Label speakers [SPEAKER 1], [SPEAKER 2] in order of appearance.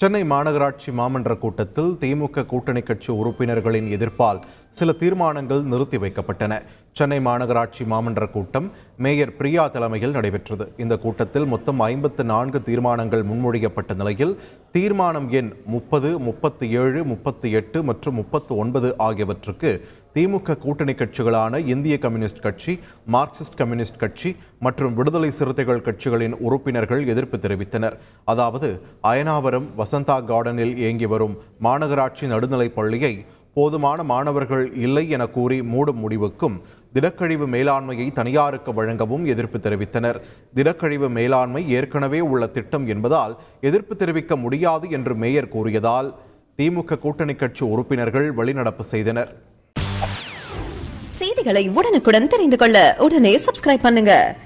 [SPEAKER 1] சென்னை மாநகராட்சி மாமன்ற கூட்டத்தில் திமுக கூட்டணி கட்சி உறுப்பினர்களின் எதிர்ப்பால் சில தீர்மானங்கள் நிறுத்தி வைக்கப்பட்டன. சென்னை மாநகராட்சி மாமன்ற கூட்டம் மேயர் பிரியா தலைமையில் நடைபெற்றது. இந்த கூட்டத்தில் மொத்தம் ஐம்பத்து நான்கு தீர்மானங்கள் முன்மொழியப்பட்ட நிலையில் தீர்மானம் எண் முப்பது முப்பத்தி ஏழு முப்பத்தி எட்டு மற்றும் முப்பத்து ஒன்பது ஆகியவற்றுக்கு திமுக கூட்டணி கட்சிகளான இந்திய கம்யூனிஸ்ட் கட்சி மார்க்சிஸ்ட் கம்யூனிஸ்ட் கட்சி மற்றும் விடுதலை சிறுத்தைகள் கட்சிகளின் உறுப்பினர்கள் எதிர்ப்பு தெரிவித்தனர். அதாவது அயனாவரம் வசந்தா கார்டனில் இயங்கி வரும் மாநகராட்சி நடுநிலைப் பள்ளியை போதுமான மாணவர்கள் இல்லை என கூறி மூடும் முடிவுக்கும் திடக்கழிவு மேலாண்மையை தனியாருக்கு வழங்கவும் எதிர்ப்பு தெரிவித்தனர். திடக்கழிவு மேலாண்மை ஏற்கனவே உள்ள திட்டம் என்பதால் எதிர்ப்பு தெரிவிக்க முடியாது என்று மேயர் கூறியதால் திமுக கூட்டணி கட்சி உறுப்பினர்கள் வெளிநடப்பு செய்தனர்.
[SPEAKER 2] செய்திகளை உடனுக்குடன் தெரிந்து கொள்ள உடனே சப்ஸ்கிரைப் பண்ணுங்க.